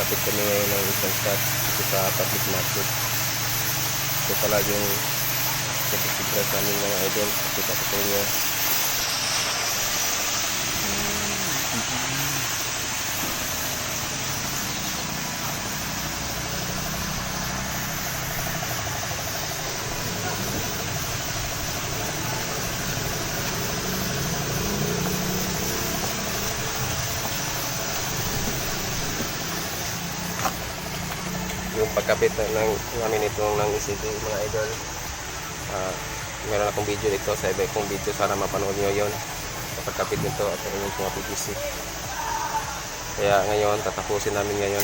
Kapit kami ngayon ng isang stock dito sa public market. Ito pala yung kapitibras namin mga idol. Kita ko sa inyo. Yung pagkapit na, ng namin itong ng ECD mga idol. Ah, meron akong video dito sa iba kong video sana mapanood nyo yun. Sa pagkapit nito at yung mga PVC kaya ngayon tatapusin namin ngayon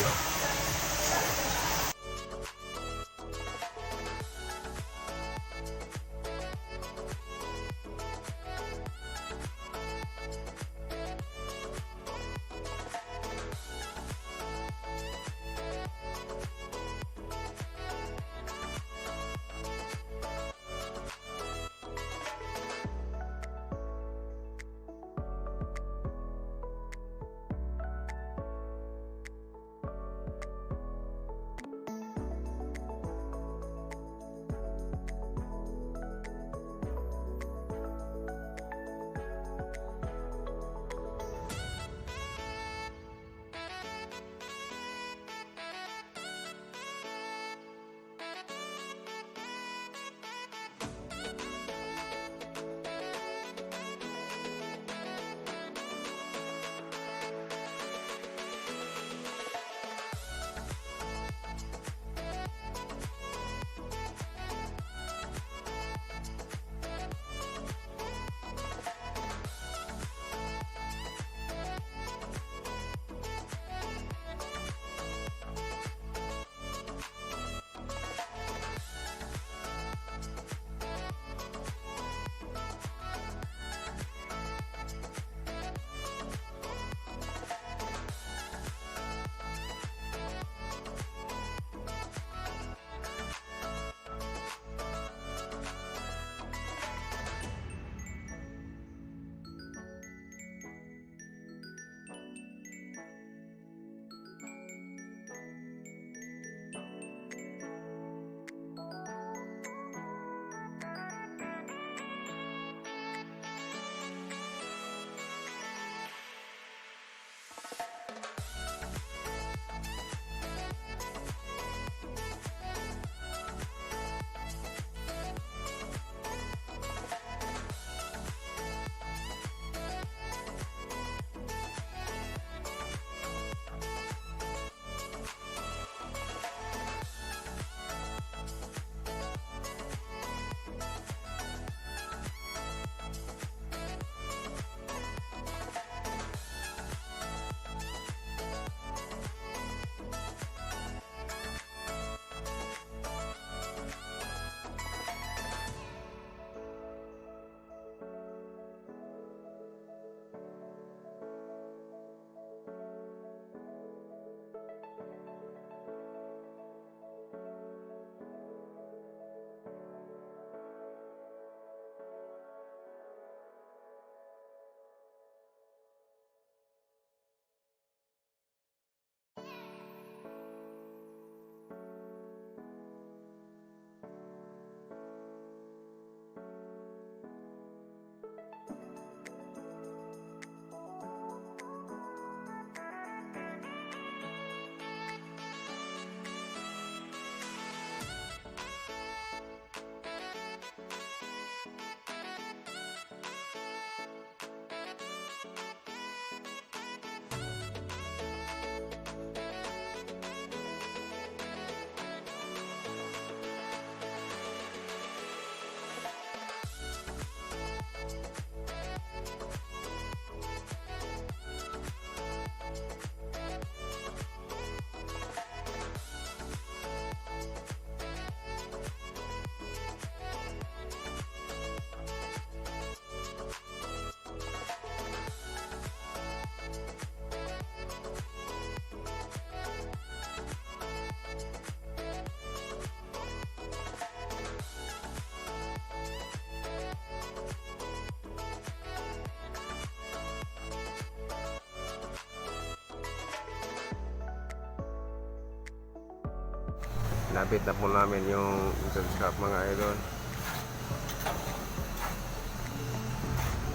Kinabit na po namin yung internet cap mga idol.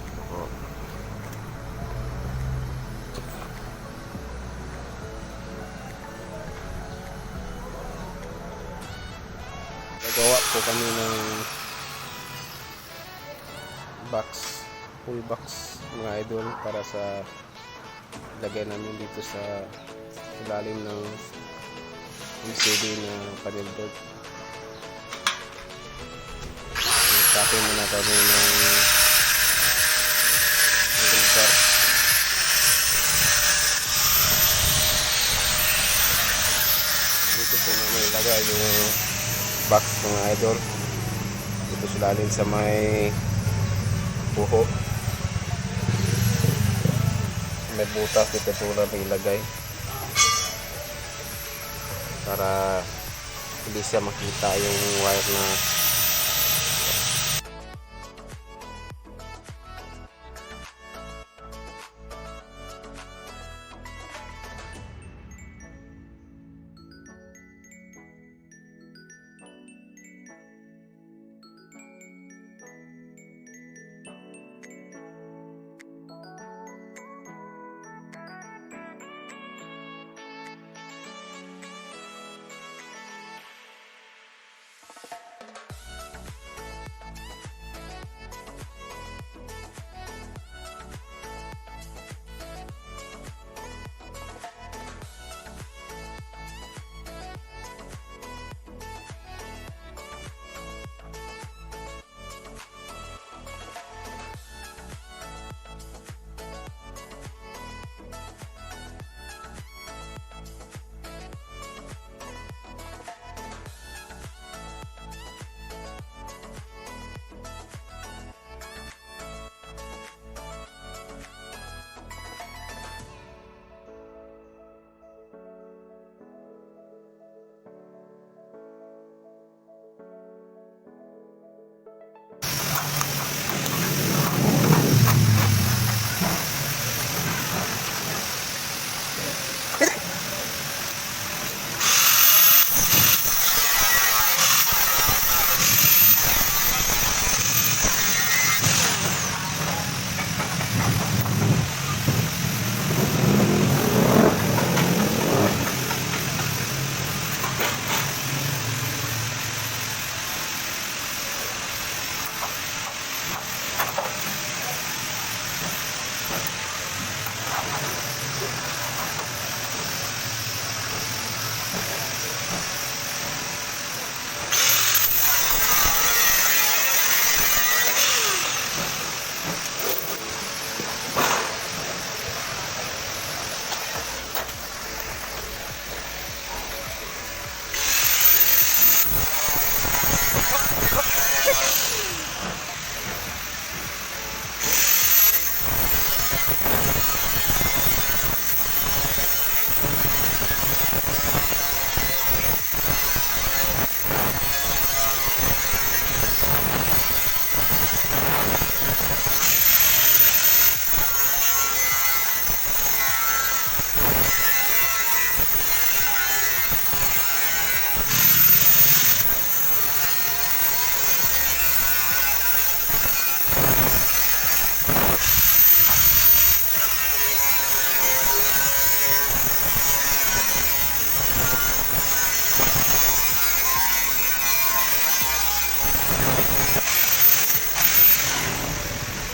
Ito po. Nagawa po kami ng box, full box mga idol para sa lagay namin dito sa ilalim ng LCD na panel board. Tapin muna kami ng bar. Dito po namin ilagay yung box mga idol. Dito sa ilalim sa may buho. May butas dito po namin ilagay para hindi siya makita yung wire na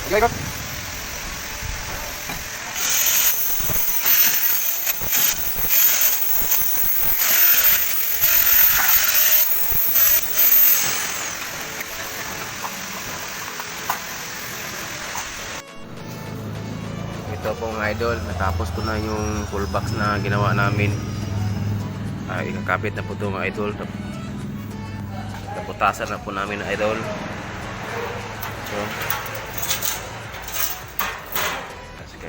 Sige, go. Ito po mga idol, natapos ko na yung full box na ginawa namin. Ay, ikakabit na po ito mga idol. Naputasan na po namin idol. So,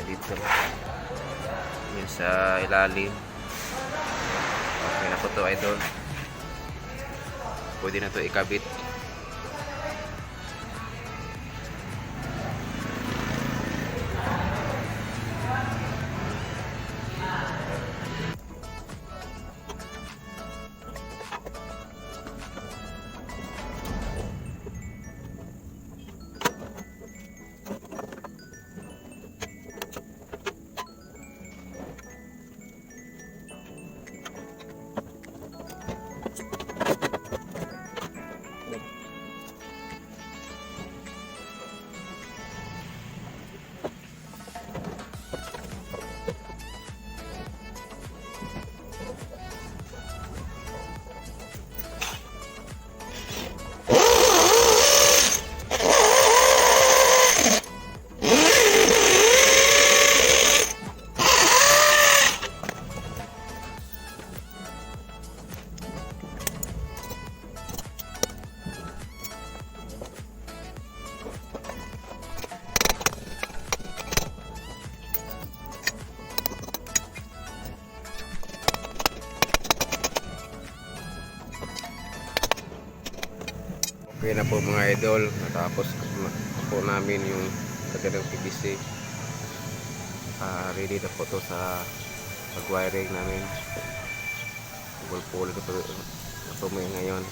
dito. Yun sa ilalim. Okay na po ito idol. Pwede na ito ikabit. Okay na po mga idol, natapos na po namin yung kagalang PVC. Ah, ready na po to sa pag-wiring namin. Pulpul na po ito ngayon.